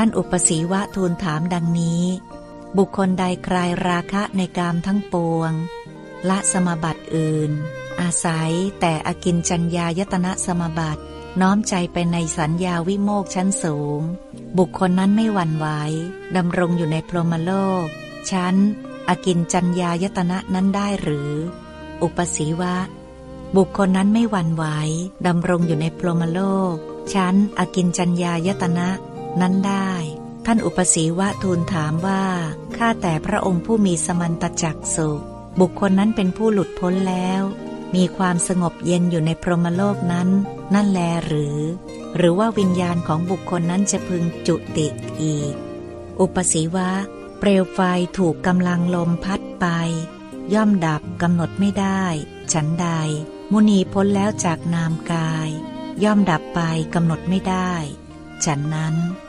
ท่านอุปสีวะทูลถามดังนี้ บุคคลใดคลายราคะในกามทั้งปวง ละสมบัติอื่น อาศัยแต่อกินจัญญายตนะสมบัติ น้อมใจไปในสัญญาวิโมกชั้นสูง บุคคลนั้นไม่หวั่นไหวดำรงอยู่ในพรหมโลก ชั้น อกินจัญญายตนะนั้นได้หรือ อุปสีวะ บุคคลนั้นไม่หวั่นไหวดำรงอยู่ในพรหมโลกชั้น อกินจัญญายตนะ นั้นได้ ท่านอุปสีวะทูลถามว่า ข้าแต่พระองค์ผู้มีสมันตจักสุบุคคลนั้นเป็นผู้หลุดพ้นแล้ว มีความสงบเย็นอยู่ในพรหมโลกนั้น นั่นแลหรือ หรือว่าวิญญาณของบุคคลนั้นจะพึงจุติอีก อุปสีวะ เปลวไฟถูกกำลังลมพัดไป ย่อมดับกำหนดไม่ได้ ฉันใด มุนีพ้นแล้วจากนามกาย ย่อมดับไปกำหนดไม่ได้ ฉันนั้น